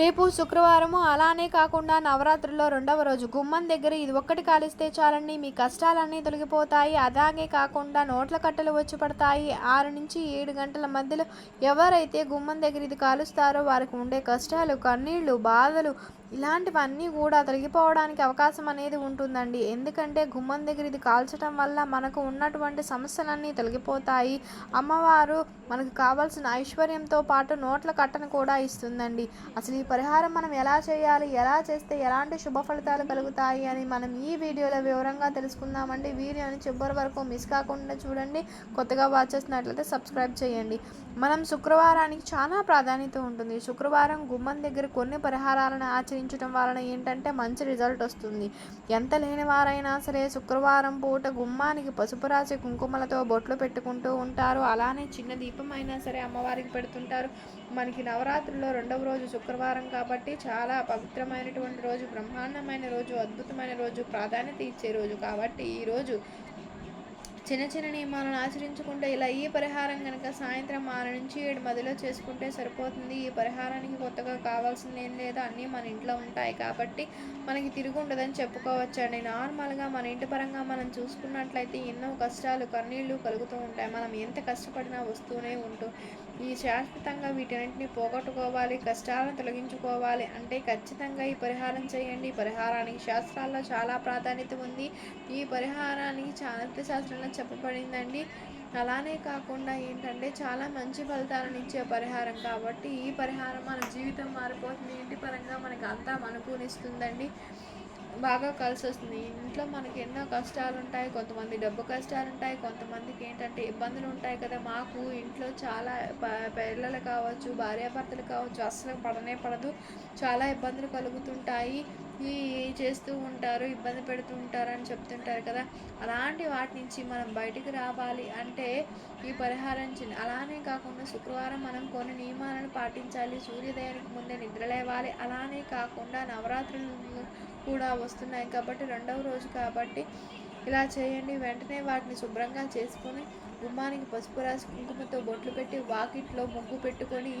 రేపు శుక్రవారము అలానే కాకుండా నవరాత్రుల్లో రెండవ రోజు గుమ్మం దగ్గర ఇది ఒక్కటి కాలిస్తే చాలండి. మీ కష్టాలన్నీ తొలగిపోతాయి. అలాగే కాకుండా నోట్ల కట్టలు వచ్చి పడతాయి. ఆరు నుంచి ఏడు గంటల మధ్యలో ఎవరైతే గుమ్మం దగ్గర ఇది కాలుస్తారో వారికి ఉండే కష్టాలు కన్నీళ్ళు బాధలు ఇలాంటివన్నీ కూడా తొలగిపోవడానికి అవకాశం అనేది ఉంటుందండి. ఎందుకంటే గుమ్మం దగ్గర ఇది కాల్చడం వల్ల మనకు ఉన్నటువంటి సమస్యలన్నీ తొలగిపోతాయి. అమ్మవారు మనకు కావాల్సిన ఐశ్వర్యంతో పాటు నోట్ల కట్టను కూడా ఇస్తుందండి. అసలు ఈ పరిహారం మనం ఎలా చేయాలి? ఎలా చేస్తే ఎలాంటి శుభ ఫలితాలు కలుగుతాయి అని మనం ఈ వీడియోలో వివరంగా తెలుసుకుందామండి. వీడియోని చివరి వరకు మిస్ కాకుండా చూడండి. కొత్తగా వాచ్ చేసినట్లయితే సబ్స్క్రైబ్ చేయండి. మనం శుక్రవారానికి చాలా ప్రాధాన్యత ఉంటుంది. శుక్రవారం గుమ్మం దగ్గర కొన్ని పరిహారాలను ఆచరించడం వలన ఏంటంటే మంచి రిజల్ట్ వస్తుంది. ఎంత లేని వారైనా సరే శుక్రవారం పూట గుమ్మానికి పసుపు రాసి కుంకుమలతో బొట్లు పెట్టుకుంటూ ఉంటారు. అలానే చిన్న దీపం అయినా సరే అమ్మవారికి పెడుతుంటారు. మనకి నవరాత్రుల్లో రెండవ రోజు శుక్రవారం కాబట్టి చాలా పవిత్రమైనటువంటి రోజు బ్రహ్మాండమైన రోజు అద్భుతమైన రోజు ప్రాధాన్యత ఇచ్చే రోజు కాబట్టి ఈ రోజు చిన్న చిన్న నియమాలను ఆచరించుకుంటే ఇలా ఈ పరిహారం కనుక సాయంత్రం ఆరు నుంచి ఏడు మధ్యలో చేసుకుంటే సరిపోతుంది. ఈ పరిహారానికి కొత్తగా కావాల్సింది ఏం లేదు. అన్నీ మన ఇంట్లో ఉంటాయి కాబట్టి మనకి తిరిగి ఉండదని చెప్పుకోవచ్చండి. నార్మల్గా మన ఇంటి పరంగా మనం చూసుకున్నట్లయితే ఎన్నో కష్టాలు కన్నీళ్ళు కలుగుతూ ఉంటాయి. మనం ఎంత కష్టపడినా వస్తూనే ఉంటూ ఈ శాశ్వతంగా వీటన్నింటిని పోగొట్టుకోవాలి కష్టాలను తొలగించుకోవాలి అంటే ఖచ్చితంగా ఈ పరిహారం చేయండి. ఈ పరిహారానికి శాస్త్రాల్లో చాలా ప్రాధాన్యత ఉంది. ఈ పరిహారానికి చాణక్య శాస్త్రంలో చెప్పబడిందండి. అలానే కాకుండా ఏంటంటే చాలా మంచి ఫలితాలను ఇచ్చే పరిహారం కాబట్టి ఈ పరిహారం మన జీవితం మారిపోతుంది. ఇంటి పరంగా మనకు అంతా అనుకూలిస్తుందండి బాగా కలిసి వస్తుంది ఇంట్లో మనకి ఎన్నో కష్టాలు ఉంటాయి కొంతమంది డబ్బు కష్టాలు ఉంటాయి కొంతమందికి ఏంటంటే ఇబ్బందులు ఉంటాయి కదా. మాకు ఇంట్లో చాలా పిల్లలు కావచ్చు భార్యాభర్తలు కావచ్చు అస్సలు పడనే పడదు. చాలా ఇబ్బందులు కలుగుతుంటాయి. ఈ చేస్తూ ఉంటారు ఇబ్బంది పెడుతూ ఉంటారు అని చెప్తుంటారు కదా. అలాంటి వాటి నుంచి మనం బయటికి రావాలి అంటే ఈ పరిహారం చిన్న అలానే కాకుండా శుక్రవారం మనం కొన్ని నియమాలను పాటించాలి. సూర్యోదయానికి ముందే నిద్ర లేవాలి. అలానే కాకుండా నవరాత్రులు కూడా వస్తున్నాయి కాబట్టి రెండవ రోజు కాబట్టి ఇలా చేయండి. వెంటనే వాటిని శుభ్రంగా చేసుకొని గుమ్మానికి పసుపు రాసి కుంకుమతో బొట్లు పెట్టి వాకిట్లో ముగ్గు పెట్టుకొని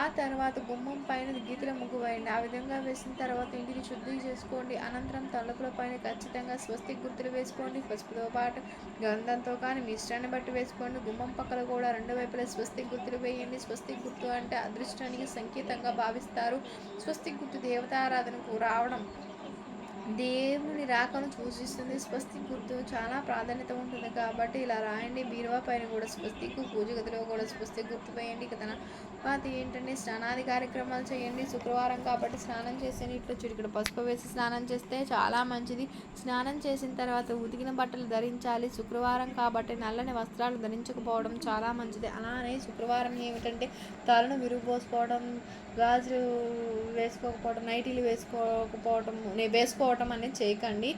ఆ తర్వాత గుమ్మం పైన గీతల ముగ్గు వేయండి. ఆ విధంగా వేసిన తర్వాత ఇంటిని శుద్ధి చేసుకోండి. అనంతరం తలుపుల పైన ఖచ్చితంగా స్వస్తి గుర్తులు వేసుకోండి. పసుపుతో పాటు గంధంతో కానీ మీ ఇష్టాన్ని బట్టి వేసుకోండి. గుమ్మం పక్కన కూడా రెండు వైపులా స్వస్తి గుర్తులు వేయండి. స్వస్తి గుర్తు అంటే అదృష్టానికి సంకేతంగా భావిస్తారు. స్వస్తి గుర్తు దేవతారాధనకు రావడం దేవుని రాకను సూచిస్తుంది స్వస్తి గుర్తు చాలా ప్రాధాన్యత ఉంటుంది కాబట్టి ఇలా రాయండి. బీరువా పైన కూడా స్వస్తికు పూజ గదిలో కూడా స్వస్తి గుర్తు వేయండి. తర్వాత ఏంటంటే స్నానాది కార్యక్రమాలు చేయండి. శుక్రవారం కాబట్టి స్నానం చేసే నీటిలో చిటికడ పసుపు వేసి స్నానం చేస్తే చాలా మంచిది. స్నానం చేసిన తర్వాత ఉతికిన బట్టలు ధరించాలి. శుక్రవారం కాబట్టి నల్లని వస్త్రాలు ధరించకపోవడం చాలా మంచిది. అలానే శుక్రవారం ఏమిటంటే తలను విరుగుపోసుకోవడం గాజులు వేసుకోకపోవడం నైటీలు వేసుకోకపోవడం వేసుకోవడం వేసుకోవటం అనేది చేయకండి.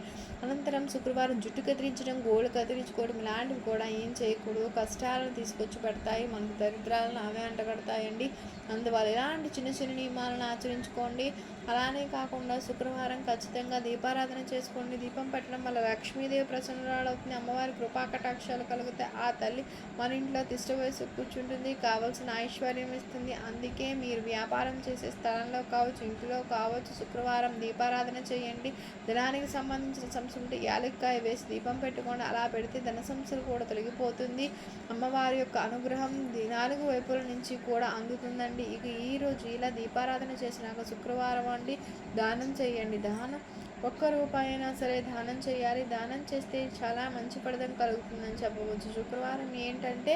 అనంతరం శుక్రవారం జుట్టు కత్తిరించడం గోళ్ళు కత్తిరించుకోవడం ఇలాంటివి కూడా ఏం చేయకూడదు. కష్టాలను తీసుకొచ్చి పెడతాయి మనకు దరిద్రాలను అవే అంటగడతాయండి. అందువల్ల ఇలాంటి చిన్న చిన్న నియమాలను ఆచరించుకోండి. అలానే కాకుండా శుక్రవారం ఖచ్చితంగా దీపారాధన చేసుకోండి. దీపం పెట్టడం వల్ల లక్ష్మీదేవి ప్రసన్నురాలవుతుంది. అమ్మవారి కృపా కటాక్షాలు కలిగితే ఆ తల్లి మన ఇంట్లో తిష్ట వయసు కూర్చుంటుంది. కావలసిన ఐశ్వర్యం ఇస్తుంది. అందుకే మీరు వ్యాపారం చేసే స్థలంలో కావచ్చు ఇంటిలో కావచ్చు శుక్రవారం దీపారాధన చేయండి. ధనానికి సంబంధించిన సంస్థ ఉంటే యాలక్కాయ వేసి దీపం పెట్టుకోండి. అలా పెడితే ధన సంస్థలు కూడా తొలగిపోతుంది. అమ్మవారి యొక్క అనుగ్రహం నాలుగు వైపుల నుంచి కూడా అందుతుందండి. ఇక ఈ రోజు ఇలా దీపారాధన చేసినాక శుక్రవారం అండి దానం చేయండి. దానం ఒక్క రూపాయి అయినా సరే దానం చేయాలి. దానం చేస్తే చాలా మంచి ఫలితం కలుగుతుందని చెప్పవచ్చు. శుక్రవారం ఏంటంటే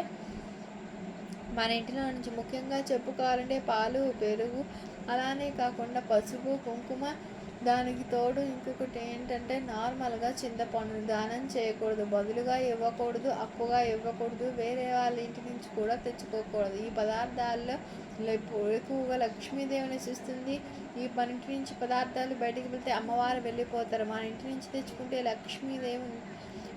మన ఇంటిలో నుంచి ముఖ్యంగా చెప్పుకోవాలంటే పాలు పెరుగు అలానే కాకుండా పసుపు కుంకుమ దానికి తోడు ఇంకొకటి ఏంటంటే నార్మల్గా చింతపండు దానం చేయకూడదు బదులుగా ఇవ్వకూడదు అప్పుగా ఇవ్వకూడదు వేరే వాళ్ళ ఇంటి నుంచి కూడా తెచ్చుకోకూడదు. ఈ పదార్థాల్లో ఎక్కువగా లక్ష్మీదేవి నివసిస్తుంది ఈ మన ఇంటి నుంచి పదార్థాలు బయటికి వెళ్తే అమ్మవారు వెళ్ళిపోతారు. మన ఇంటి నుంచి తెచ్చుకుంటే లక్ష్మీదేవి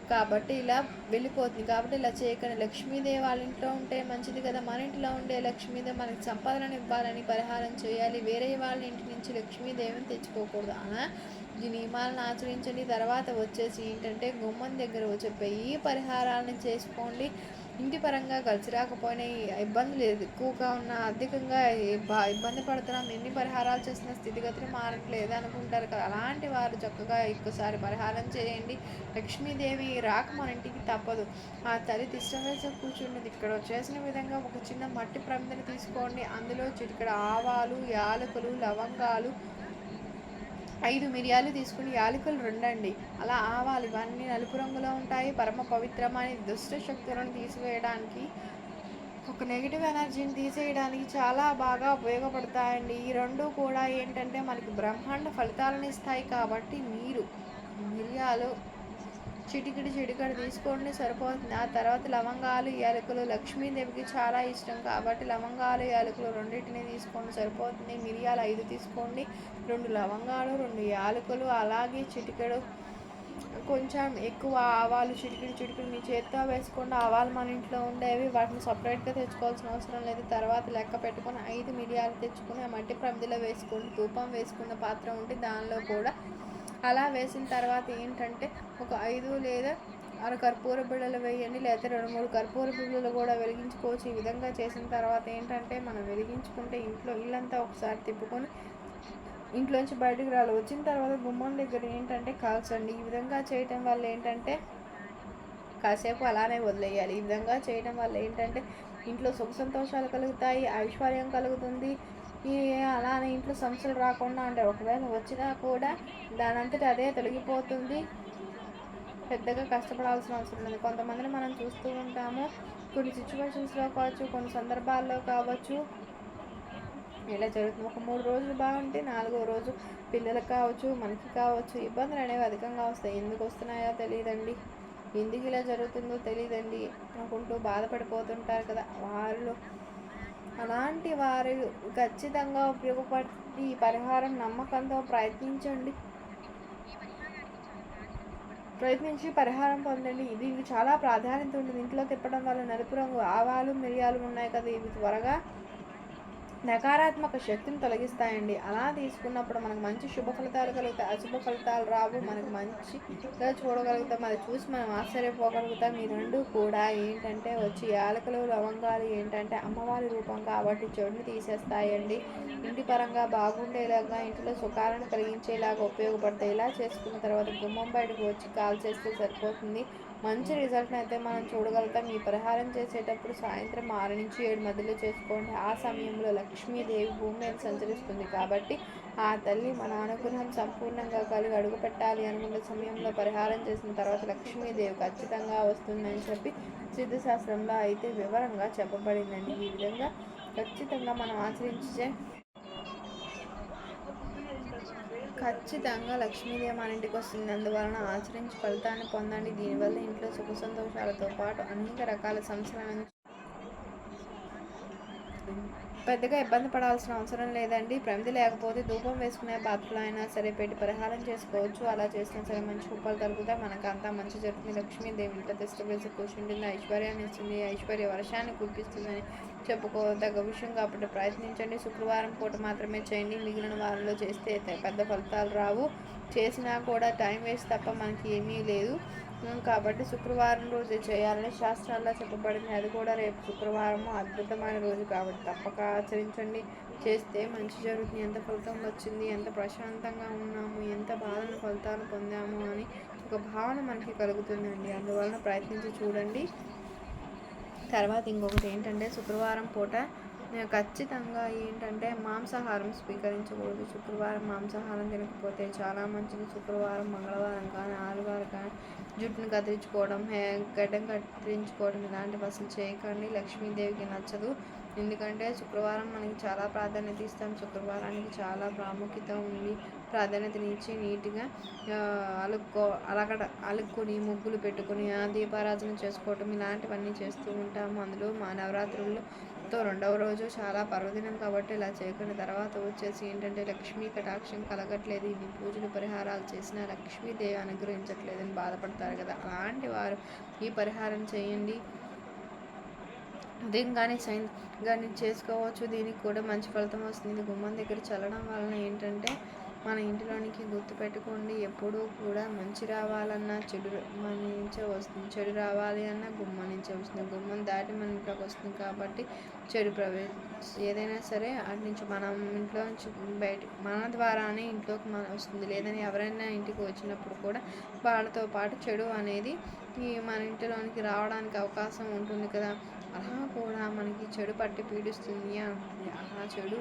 కాబట్టి ఇలా వెళ్ళిపోతుంది. కాబట్టి ఇలా చేయకండి. లక్ష్మీదేవి వాళ్ళ ఇంట్లో ఉంటే మంచిది కదా. మన ఇంట్లో ఉండే లక్ష్మీదేవి మనకి సంపాదన ఇవ్వాలని పరిహారం చేయాలి. వేరే వాళ్ళ ఇంటి నుంచి లక్ష్మీదేవిని తెచ్చుకోకూడదు. అలా ఈ నియమాలను ఆచరించండి. తర్వాత వచ్చేసి ఏంటంటే గుమ్మం దగ్గర వచ్చే ఈ పరిహారాలను చేసుకోండి. ఇంటి పరంగా కలిసి రాకపోయినా ఇబ్బందులు ఎక్కువగా ఉన్న అధికంగా ఇబ్బంది పడుతున్నాం ఎన్ని పరిహారాలు చేసిన స్థితిగతులు మారట్లేదు అనుకుంటారు కదా. అలాంటి వారు చక్కగా ఎక్కువసారి పరిహారం చేయండి. లక్ష్మీదేవి రాక మన ఇంటికి తప్పదు. ఆ తల్లి తిష్టం వేసి కూర్చుంటుంది. ఇక్కడ చేసిన విధంగా ఒక చిన్న మట్టి ప్రమిదని తీసుకోండి. అందులో చిటికడ ఆవాలు యాలకులు లవంగాలు ఐదు మిరియాలు తీసుకుని యాలకులు రెండండి. అలా ఆవాలు ఇవన్నీ నలుపు రంగులో ఉంటాయి. పరమ పవిత్రమైన దుష్ట శక్తులను తీసివేయడానికి ఒక నెగిటివ్ ఎనర్జీని తీసేయడానికి చాలా బాగా ఉపయోగపడతాయండి. ఈ రెండు కూడా ఏంటంటే మనకి బ్రహ్మాండ ఫలితాలను ఇస్తాయి కాబట్టి మీరు మిరియాలు చిటికిడి చిటికడి తీసుకోండి సరిపోతుంది. ఆ తర్వాత లవంగాలు యాలకులు. లక్ష్మీదేవికి చాలా ఇష్టం కాబట్టి లవంగాలు యాలకులు రెండింటిని తీసుకోండి సరిపోతుంది. మిరియాలు ఐదు తీసుకోండి. రెండు లవంగాలు రెండు యాలకులు. అలాగే చిటికెడు కొంచెం ఎక్కువ ఆవాలు చిటికిడి చిటికిడి మీ చేత్తో వేసుకోండి. ఆవాలు మన ఇంట్లో ఉండేవి. వాటిని సపరేట్గా తెచ్చుకోవాల్సిన అవసరం లేదు. తర్వాత లెక్క పెట్టుకొని ఐదు మిరియాలు తెచ్చుకొని ఆ మట్టి ప్రమిదిలో వేసుకోండి. ధూపం వేసుకున్న పాత్ర ఉంటే దానిలో కూడా అలా వేసిన తర్వాత ఏంటంటే ఒక ఐదు లేదా అర కర్పూర బిళ్ళలు వేయండి లేకపోతే రెండు మూడు కర్పూర బిళ్ళలు కూడా వెలిగించుకోవచ్చు. ఈ విధంగా చేసిన తర్వాత ఏంటంటే మనం వెలిగించుకుంటే ఇంట్లో ఇల్లంతా ఒకసారి తిప్పుకొని ఇంట్లోంచి బయటకు రాలి వచ్చిన తర్వాత గుమ్మం దగ్గర ఏంటంటే కాల్చండి. ఈ విధంగా చేయటం వల్ల ఏంటంటే కాసేపు అలానే వదిలేయాలి. ఈ విధంగా చేయడం వల్ల ఏంటంటే ఇంట్లో సుఖ సంతోషాలు కలుగుతాయి ఐశ్వర్యం కలుగుతుంది అలానే ఇంట్లో సమస్యలు రాకుండా అంటే ఒకవేళ వచ్చినా కూడా దానంతటి అదే తొలగిపోతుంది. పెద్దగా కష్టపడాల్సిన అవసరం లేదు. కొంతమందిని మనం చూస్తూ ఉంటాము. కొన్ని సిచ్యువేషన్స్లో కావచ్చు కొన్ని సందర్భాల్లో కావచ్చు. ఇలా జరుగుతుంది. ఒక మూడు రోజులు బాగుంటే నాలుగో రోజు పిల్లలకు కావచ్చు మనకి కావచ్చు ఇబ్బందులు అనేవి అధికంగా వస్తాయి. ఎందుకు వస్తున్నాయో తెలియదండి. ఎందుకు ఇలా జరుగుతుందో తెలియదండి. అనుకుంటూ బాధపడిపోతుంటారు కదా. వాళ్ళు అలాంటి వారు ఖచ్చితంగా ఉపయోగపడి పరిహారం నమ్మకంతో ప్రయత్నించండి. ప్రయత్నించి పరిహారం పొందండి. దీనికి చాలా ప్రాధాన్యత ఉంటుంది. ఇంట్లో తిప్పడం వల్ల నలుపు రంగు ఆవాలు మిరియాలు ఉన్నాయి కదా. ఇవి త్వరగా నకారాత్మక శక్తిని తొలగిస్తాయండి. అలా తీసుకున్నప్పుడు మనకు మంచి శుభ ఫలితాలు కలుగుతాయి. అశుభ ఫలితాలు రావు. మనకు మంచిగా చూడగలుగుతాం. అది చూసి మనం ఆశ్చర్యపోగలుగుతాం. ఈ రెండు కూడా ఏంటంటే వచ్చి యాలకులు లవంగాలు ఏంటంటే అమ్మవారి రూపం కాబట్టి చెడుని తీసేస్తాయండి. ఇంటి పరంగా బాగుండేలాగా ఇంట్లో సుఖాలను కలిగించేలాగా ఉపయోగపడతాయి. ఇలా చేసుకున్న తర్వాత గుమ్మం బయటకు వచ్చి కాల్ చేస్తే సరిపోతుంది. మంచి రిజల్ట్ని అయితే మనం చూడగలుగుతాం. ఈ పరిహారం చేసేటప్పుడు సాయంత్రం ఆరు నుంచి ఏడు మధ్యలో చేసుకోండి. ఆ సమయంలో లక్ష్మీదేవి భూమి మీద సంచరిస్తుంది కాబట్టి ఆ తల్లి మన అనుగ్రహం సంపూర్ణంగా కలిగి అడుగు పెట్టాలి అనుకున్న సమయంలో పరిహారం చేసిన తర్వాత లక్ష్మీదేవి ఖచ్చితంగా వస్తుందని చెప్పి సిద్ధశాస్త్రంలో అయితే వివరంగా చెప్పబడిందండి. ఈ విధంగా ఖచ్చితంగా మనం ఆచరించే ఖచ్చితంగా లక్ష్మీదేవి మన ఇంటికి వస్తుంది. అందువలన ఆచరించి ఫలితాన్ని పొందండి. దీనివల్ల ఇంట్లో సుఖ సంతోషాలతో పాటు అనేక రకాల సంవత్సరాల పెద్దగా ఇబ్బంది పడాల్సిన అవసరం లేదండి. ప్రమిది లేకపోతే ధూపం వేసుకునే పాత్రలో అయినా సరే పెట్టి పరిహారం చేసుకోవచ్చు. అలా చేసినా సరే మంచి రూపాలు తగ్గుతాయి మనకు అంతా మంచి జరుగుతుంది లక్ష్మీదేవి ఇంట్లో వేసి కూర్చుంటుంది ఐశ్వర్యాన్ని ఇస్తుంది. ఐశ్వర్య వర్షాన్ని కురిపిస్తుందని చెప్పుకోదగ్గ విషయం కాబట్టి ప్రయత్నించండి. శుక్రవారం పూట మాత్రమే చేయండి. మిగిలిన వారంలో చేస్తే పెద్ద ఫలితాలు రావు. చేసినా కూడా టైం వేస్ట్ తప్ప మనకి ఏమీ లేదు. కాబట్టి శుక్రవారం రోజు చేయాలని శాస్త్రాల్లో చెప్పబడింది. అది కూడా రేపు శుక్రవారం అద్భుతమైన రోజు కాబట్టి తప్పక ఆచరించండి. చేస్తే మంచి జరుగుతుంది. ఎంత ఫలితం వచ్చింది ఎంత ప్రశాంతంగా ఉన్నాము ఎంత బాధను ఫలితాలు పొందాము అని ఒక భావన మనకి కలుగుతుందండి. అందువలన ప్రయత్నించి చూడండి. తర్వాత ఇంకొకటి ఏంటంటే శుక్రవారం పూట ఖచ్చితంగా ఏంటంటే మాంసాహారం స్వీకరించకూడదు. శుక్రవారం మాంసాహారం తినకపోతే చాలా మంచిది. శుక్రవారం మంగళవారం కానీ ఆదివారం కానీ జుట్టును కత్తిరించుకోవడం హే గడ్డం కత్తిరించుకోవడం ఇలాంటివి అసలు చేయకండి. లక్ష్మీదేవికి నచ్చదు. ఎందుకంటే శుక్రవారం మనకి చాలా ప్రాధాన్యత ఇస్తాం. శుక్రవారానికి చాలా ప్రాముఖ్యత ఉంది. ప్రాధాన్యతనిచ్చి నీట్గా అలుక్కో అలకడ అలుక్కొని ముగ్గులు పెట్టుకొని దీపారాధన చేసుకోవటం ఇలాంటివన్నీ చేస్తూ ఉంటాము. అందులో మా నవరాత్రుల్లో తో రెండవ రోజు చాలా పర్వదినం కాబట్టి ఇలా చేయకుండా తర్వాత వచ్చేసి ఏంటంటే లక్ష్మీ కటాక్షం కలగట్లేదు. ఇన్ని పూజలు పరిహారాలు చేసినా లక్ష్మీదేవి అనుగ్రహించట్లేదని బాధపడతారు కదా. అలాంటి వారు ఈ పరిహారం చేయండి. దీని కానీ సైన్ కానీ చేసుకోవచ్చు. దీనికి కూడా మంచి ఫలితం వస్తుంది. గుమ్మం దగ్గర చల్లడం వలన ఏంటంటే మన ఇంటిలోనికి గుర్తుపెట్టుకోండి ఎప్పుడూ కూడా మంచి రావాలన్నా చెడు మన నుంచే వస్తుంది చెడు రావాలి అన్నా గుమ్మం నుంచే వస్తుంది. గుమ్మం దాటి మన ఇంట్లోకి వస్తుంది కాబట్టి చెడు ప్రవే ఏదైనా సరే అటు నుంచి మనం ఇంట్లో నుంచి బయట మన ద్వారానే ఇంట్లోకి మన వస్తుంది. లేదని ఎవరైనా ఇంటికి వచ్చినప్పుడు కూడా వాళ్ళతో పాటు చెడు అనేది ఈ మన ఇంటిలోనికి రావడానికి అవకాశం ఉంటుంది కదా. అలా కూడా మనకి చెడు పట్టి పీడిస్తుంది. అంటుంది ఆ చెడు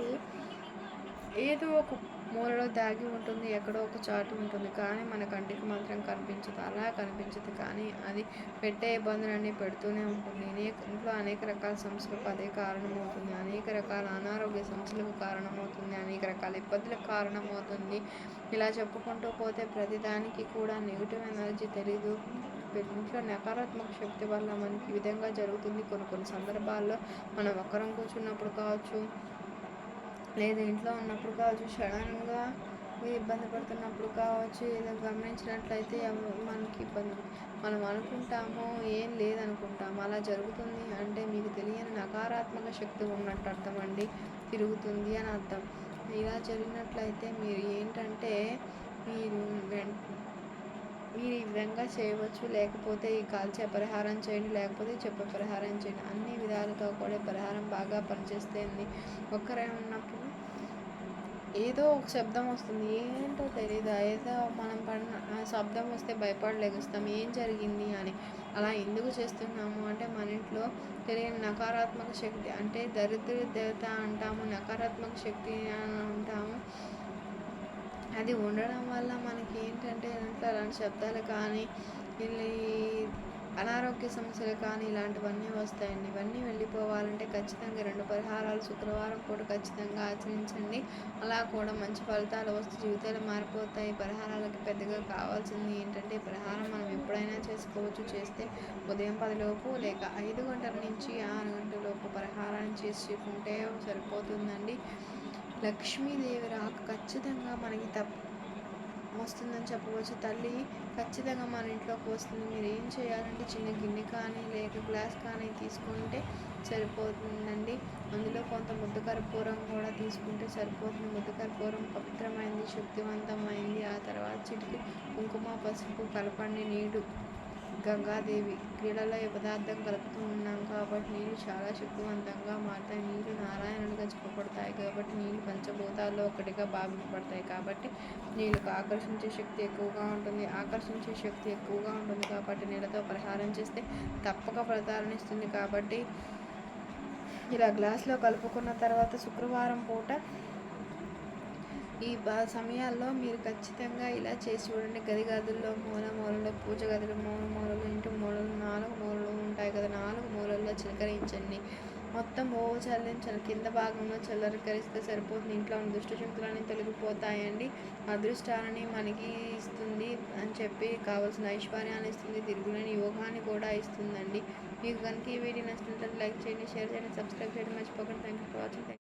ఏదో ఒక మూలలో దాగి ఉంటుంది ఎక్కడో ఒక చాటు ఉంటుంది. కానీ మన కంటికి మాత్రం కనిపించదు. అలా కనిపించదు. కానీ అది పెట్టే ఇబ్బందులన్నీ పెడుతూనే ఉంటుంది. అనేక ఇంట్లో అనేక రకాల సమస్యలకు అదే కారణమవుతుంది. అనేక రకాల అనారోగ్య సమస్యలకు కారణమవుతుంది. అనేక రకాల ఇబ్బందులకు కారణమవుతుంది. ఇలా చెప్పుకుంటూ పోతే ప్రతిదానికి కూడా నెగిటివ్ ఎనర్జీ తెలీదు. ఇంట్లో నకారాత్మక శక్తి వల్ల మనకి ఈ విధంగా జరుగుతుంది. కొన్ని కొన్ని సందర్భాల్లో మనం ఒక్కరం కూర్చున్నప్పుడు కావచ్చు లేదా ఇంట్లో ఉన్నప్పుడు కావచ్చు సడన్గా ఇబ్బంది పడుతున్నప్పుడు కావచ్చు ఏదో గమనించినట్లయితే మనకి ఇబ్బంది. మనం అనుకుంటామో ఏం లేదనుకుంటాము అలా జరుగుతుంది అంటే మీకు తెలియని నకారాత్మక శక్తి ఉన్నట్టు అర్థం అండి తిరుగుతుంది అని అర్థం. ఇలా జరిగినట్లయితే మీరు ఏంటంటే మీరు మీరు ఈ విధంగా చేయవచ్చు లేకపోతే ఈ కాల్చే పరిహారం చేయండి లేకపోతే చెప్పే పరిహారం చేయండి. అన్ని విధాలుగా కూడా పరిహారం బాగా పనిచేస్తుంది ఒక్కరే ఉన్నప్పుడు ఏదో ఒక శబ్దం వస్తుంది. ఏంటో తెలియదు ఏదో మనం పడిన శబ్దం వస్తే భయపడలేగుస్తాం ఏం జరిగింది అని. అలా ఎందుకు చేస్తున్నాము? అంటే మన ఇంట్లో తెలియని నకారాత్మక శక్తి అంటే దరిద్ర దేవత అంటాము నకారాత్మక శక్తి అని అంటాము. అది ఉండడం వల్ల మనకి ఏంటంటే అలాంటి శబ్దాలు కానీ అనారోగ్య సమస్యలు కానీ ఇలాంటివన్నీ వస్తాయండి. ఇవన్నీ వెళ్ళిపోవాలంటే ఖచ్చితంగా రెండు పరిహారాలు శుక్రవారం పూట ఖచ్చితంగా ఆచరించండి. అలా కూడా మంచి ఫలితాలు వస్తూ జీవితాలు మారిపోతాయి. పరిహారాలకి పెద్దగా కావాల్సింది ఏంటంటే పరిహారం మనం ఎప్పుడైనా చేసుకోవచ్చు. చేస్తే ఉదయం పదిలోపు లేక ఐదు గంటల నుంచి ఆరు గంటల లోపు పరిహారాన్ని చేసుకుంటే సరిపోతుందండి. లక్ష్మీదేవి రాక ఖచ్చితంగా మనకి తప్ప వస్తుందని చెప్పవచ్చు. తల్లి ఖచ్చితంగా మన ఇంట్లోకి వస్తుంది. మీరు ఏం చేయాలంటే చిన్న గిన్నె కానీ లేక గ్లాస్ కానీ తీసుకుంటే సరిపోతుందండి. అందులో కొంత ముద్ద కర్పూరం కూడా తీసుకుంటే సరిపోతుంది. ముద్ద కర్పూరం పవిత్రమైంది శక్తివంతమైంది. ఆ తర్వాత చిటికి కుంకుమ పసుపు కలపండి నీడు గంగాదేవి క్రీడలో ఈ పదార్థం కలుపుతూ ఉన్నాం కాబట్టి నీరు చాలా శక్తివంతంగా మారుతాయి. నీరు నారాయణుడిగా చెప్పబడతాయి కాబట్టి నీళ్ళు పంచభూతాల్లో ఒకటిగా భావించబడతాయి కాబట్టి నీళ్ళకు ఆకర్షించే శక్తి ఎక్కువగా ఉంటుంది. ఆకర్షించే శక్తి ఎక్కువగా ఉంటుంది కాబట్టి నీళ్ళతో పరిహారం చేస్తే తప్పక ఫలితాలను ఇస్తుంది కాబట్టి ఇలా గ్లాస్లో కలుపుకున్న తర్వాత శుక్రవారం పూట ఈ సమయాల్లో మీరు ఖచ్చితంగా ఇలా చేసి చూడండి. గది గదుల్లో మూల మూలలో పూజ గదులు మూల మూలలు ఇంటి మూలలు నాలుగు మూలలు ఉంటాయి కదా. నాలుగు మూలల్లో చిలకరించండి మొత్తం ఓ చల్లించాలి కింద భాగంలో చల్లరికరిస్తే సరిపోతుంది. ఇంట్లో ఉన్న దుష్ట శక్తులన్నీ తొలగిపోతాయండి. అదృష్టాలని మనకి ఇస్తుంది అని చెప్పి కావాల్సిన ఐశ్వర్యాన్ని ఇస్తుంది. తిరుగులేని యోగాన్ని కూడా ఇస్తుందండి. మీకు కనుక ఈ వీడియో నచ్చినట్లయితే లైక్ చేయండి షేర్ చేయండి సబ్స్క్రైబ్ చేయడం మర్చిపోకండి. Thank you for watching